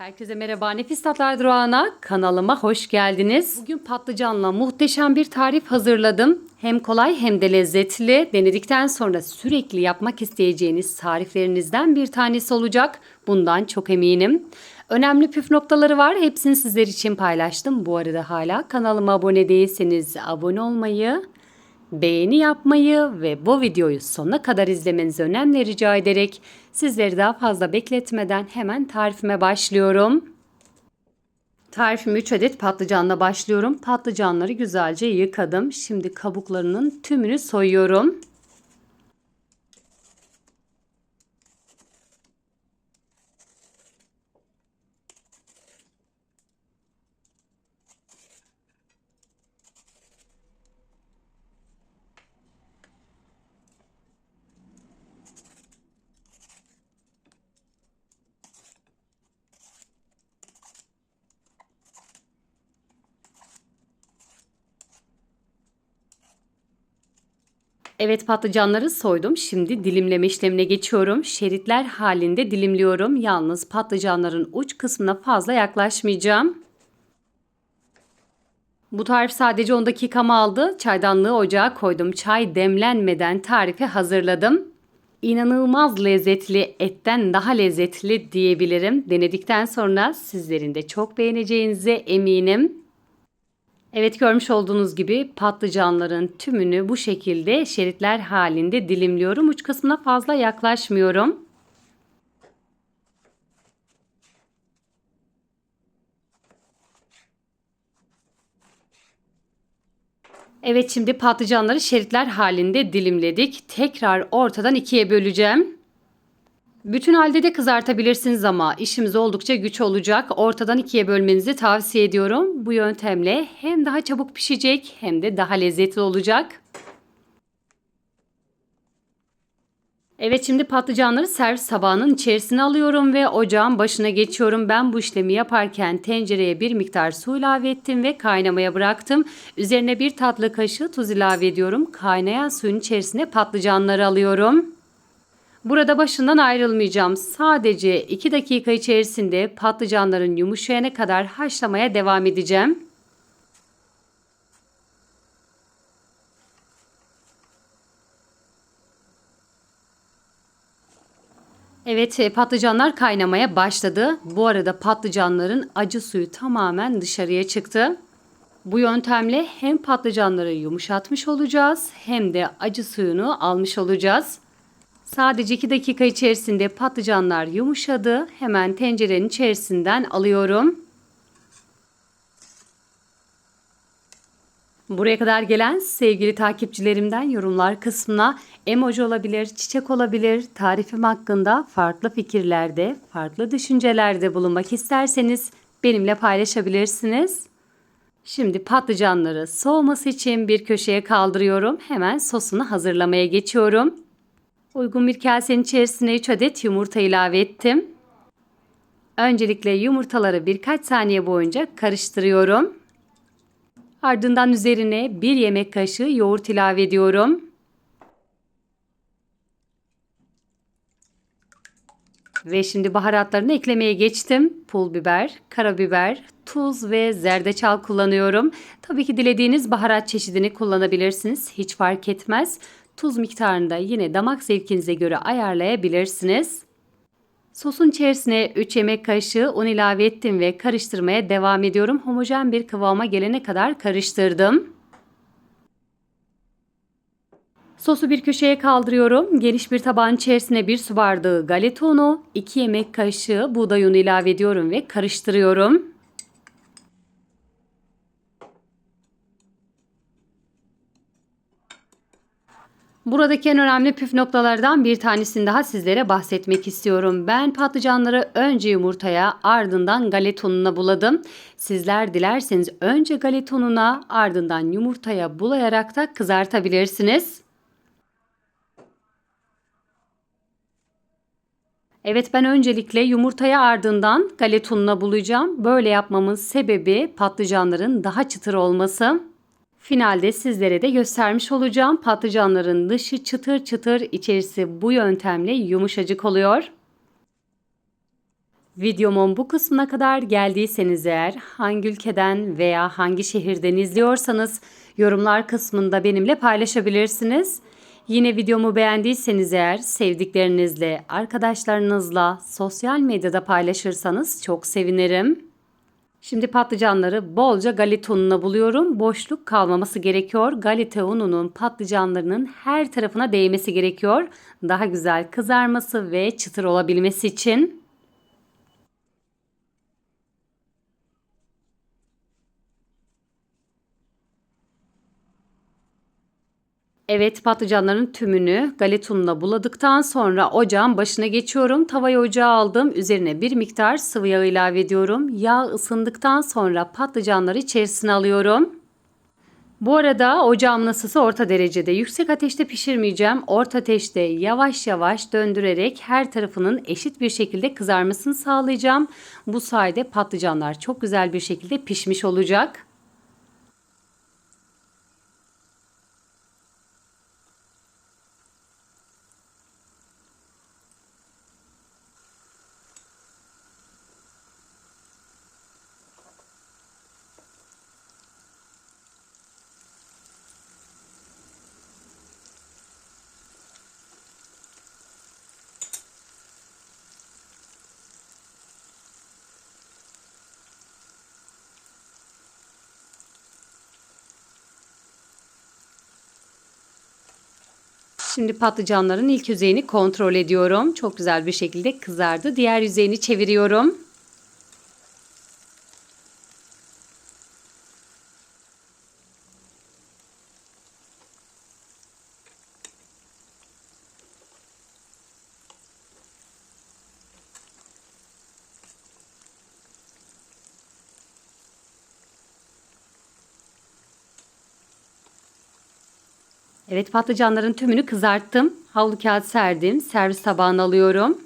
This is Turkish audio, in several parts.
Herkese merhaba. Nefis Tatlar Durağı'na kanalıma hoş geldiniz. Bugün patlıcanla muhteşem bir tarif hazırladım. Hem kolay hem de lezzetli. Denedikten sonra sürekli yapmak isteyeceğiniz tariflerinizden bir tanesi olacak. Bundan çok eminim. Önemli püf noktaları var. Hepsini sizler için paylaştım. Bu arada hala kanalıma abone değilseniz abone olmayı, beğeni yapmayı ve bu videoyu sonuna kadar izlemenizi önemli rica ederek sizleri daha fazla bekletmeden hemen tarifime başlıyorum. Tarifim 3 adet patlıcanla başlıyorum. Patlıcanları güzelce yıkadım. Şimdi kabuklarının tümünü soyuyorum. Evet patlıcanları soydum. Şimdi dilimleme işlemine geçiyorum. Şeritler halinde dilimliyorum. Yalnız patlıcanların uç kısmına fazla yaklaşmayacağım. Bu tarif sadece 10 dakikamı aldı. Çaydanlığı ocağa koydum. Çay demlenmeden tarifi hazırladım. İnanılmaz lezzetli, etten daha lezzetli diyebilirim. Denedikten sonra sizlerin de çok beğeneceğinize eminim. Evet görmüş olduğunuz gibi patlıcanların tümünü bu şekilde şeritler halinde dilimliyorum. Uç kısmına fazla yaklaşmıyorum. Evet şimdi patlıcanları şeritler halinde dilimledik. Tekrar ortadan ikiye böleceğim. Bütün halde de kızartabilirsiniz ama işimiz oldukça güç olacak. Ortadan ikiye bölmenizi tavsiye ediyorum. Bu yöntemle hem daha çabuk pişecek hem de daha lezzetli olacak. Evet şimdi patlıcanları servis tabağının içerisine alıyorum ve ocağın başına geçiyorum. Ben bu işlemi yaparken tencereye bir miktar su ilave ettim ve kaynamaya bıraktım. Üzerine bir tatlı kaşığı tuz ilave ediyorum. Kaynayan suyun içerisine patlıcanları alıyorum. Burada başından ayrılmayacağım. Sadece 2 dakika içerisinde patlıcanların yumuşayana kadar haşlamaya devam edeceğim. Evet e, patlıcanlar kaynamaya başladı. Bu arada patlıcanların acı suyu tamamen dışarıya çıktı. Bu yöntemle hem patlıcanları yumuşatmış olacağız hem de acı suyunu almış olacağız. Sadece 2 dakika içerisinde patlıcanlar yumuşadı. Hemen tencerenin içerisinden alıyorum. Buraya kadar gelen sevgili takipçilerimden yorumlar kısmına emoji olabilir, çiçek olabilir, tarifim hakkında farklı fikirlerde, farklı düşüncelerde bulunmak isterseniz benimle paylaşabilirsiniz. Şimdi patlıcanları soğuması için bir köşeye kaldırıyorum. Hemen sosunu hazırlamaya geçiyorum. Uygun bir kasenin içerisine 3 adet yumurta ilave ettim. Öncelikle yumurtaları birkaç saniye boyunca karıştırıyorum. Ardından üzerine 1 yemek kaşığı yoğurt ilave ediyorum. Ve şimdi baharatlarını eklemeye geçtim. Pul biber, karabiber, tuz ve zerdeçal kullanıyorum. Tabii ki dilediğiniz baharat çeşidini kullanabilirsiniz. Hiç fark etmez. Tuz miktarını da yine damak zevkinize göre ayarlayabilirsiniz. Sosun içerisine 3 yemek kaşığı un ilave ettim ve karıştırmaya devam ediyorum. Homojen bir kıvama gelene kadar karıştırdım. Sosu bir köşeye kaldırıyorum. Geniş bir tabağın içerisine bir su bardağı galeta unu, 2 yemek kaşığı buğday unu ilave ediyorum ve karıştırıyorum. Buradaki en önemli püf noktalardan bir tanesini daha sizlere bahsetmek istiyorum. Ben patlıcanları önce yumurtaya ardından galeta ununa buladım. Sizler dilerseniz önce galeta ununa ardından yumurtaya bulayarak da kızartabilirsiniz. Evet ben öncelikle yumurtaya ardından galeta ununa bulacağım. Böyle yapmamın sebebi patlıcanların daha çıtır olması. Finalde sizlere de göstermiş olacağım. Patlıcanların dışı çıtır çıtır, içerisi bu yöntemle yumuşacık oluyor. Videomun bu kısmına kadar geldiyseniz eğer hangi ülkeden veya hangi şehirden izliyorsanız yorumlar kısmında benimle paylaşabilirsiniz. Yine videomu beğendiyseniz eğer sevdiklerinizle, arkadaşlarınızla sosyal medyada paylaşırsanız çok sevinirim. Şimdi patlıcanları bolca galeta ununa buluyorum. Boşluk kalmaması gerekiyor. Galeta ununun patlıcanlarının her tarafına değmesi gerekiyor. Daha güzel kızarması ve çıtır olabilmesi için. Evet patlıcanların tümünü galet buladıktan sonra ocağın başına geçiyorum. Tavayı ocağa aldım. Üzerine bir miktar sıvı yağ ilave ediyorum. Yağ ısındıktan sonra patlıcanları içerisine alıyorum. Bu arada ocağımın ısısı orta derecede. Yüksek ateşte pişirmeyeceğim. Orta ateşte yavaş yavaş döndürerek her tarafının eşit bir şekilde kızarmasını sağlayacağım. Bu sayede patlıcanlar çok güzel bir şekilde pişmiş olacak. Şimdi patlıcanların ilk yüzeyini kontrol ediyorum. Çok güzel bir şekilde kızardı. Diğer yüzeyini çeviriyorum. Evet patlıcanların tümünü kızarttım. Havlu kağıt serdim. Servis tabağına alıyorum.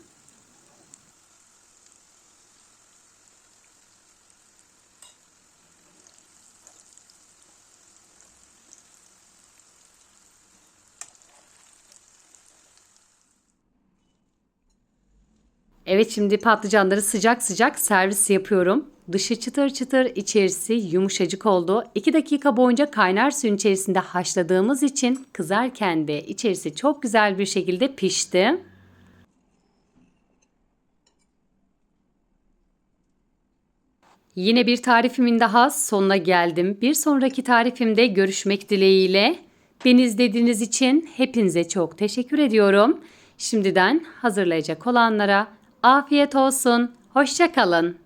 Evet şimdi patlıcanları sıcak sıcak servis yapıyorum. Dışı çıtır çıtır, içerisi yumuşacık oldu. 2 dakika boyunca kaynar suyun içerisinde haşladığımız için kızarken de içerisi çok güzel bir şekilde pişti. Yine bir tarifimin daha sonuna geldim. Bir sonraki tarifimde görüşmek dileğiyle. Beni izlediğiniz için hepinize çok teşekkür ediyorum. Şimdiden hazırlayacak olanlara afiyet olsun. Hoşçakalın.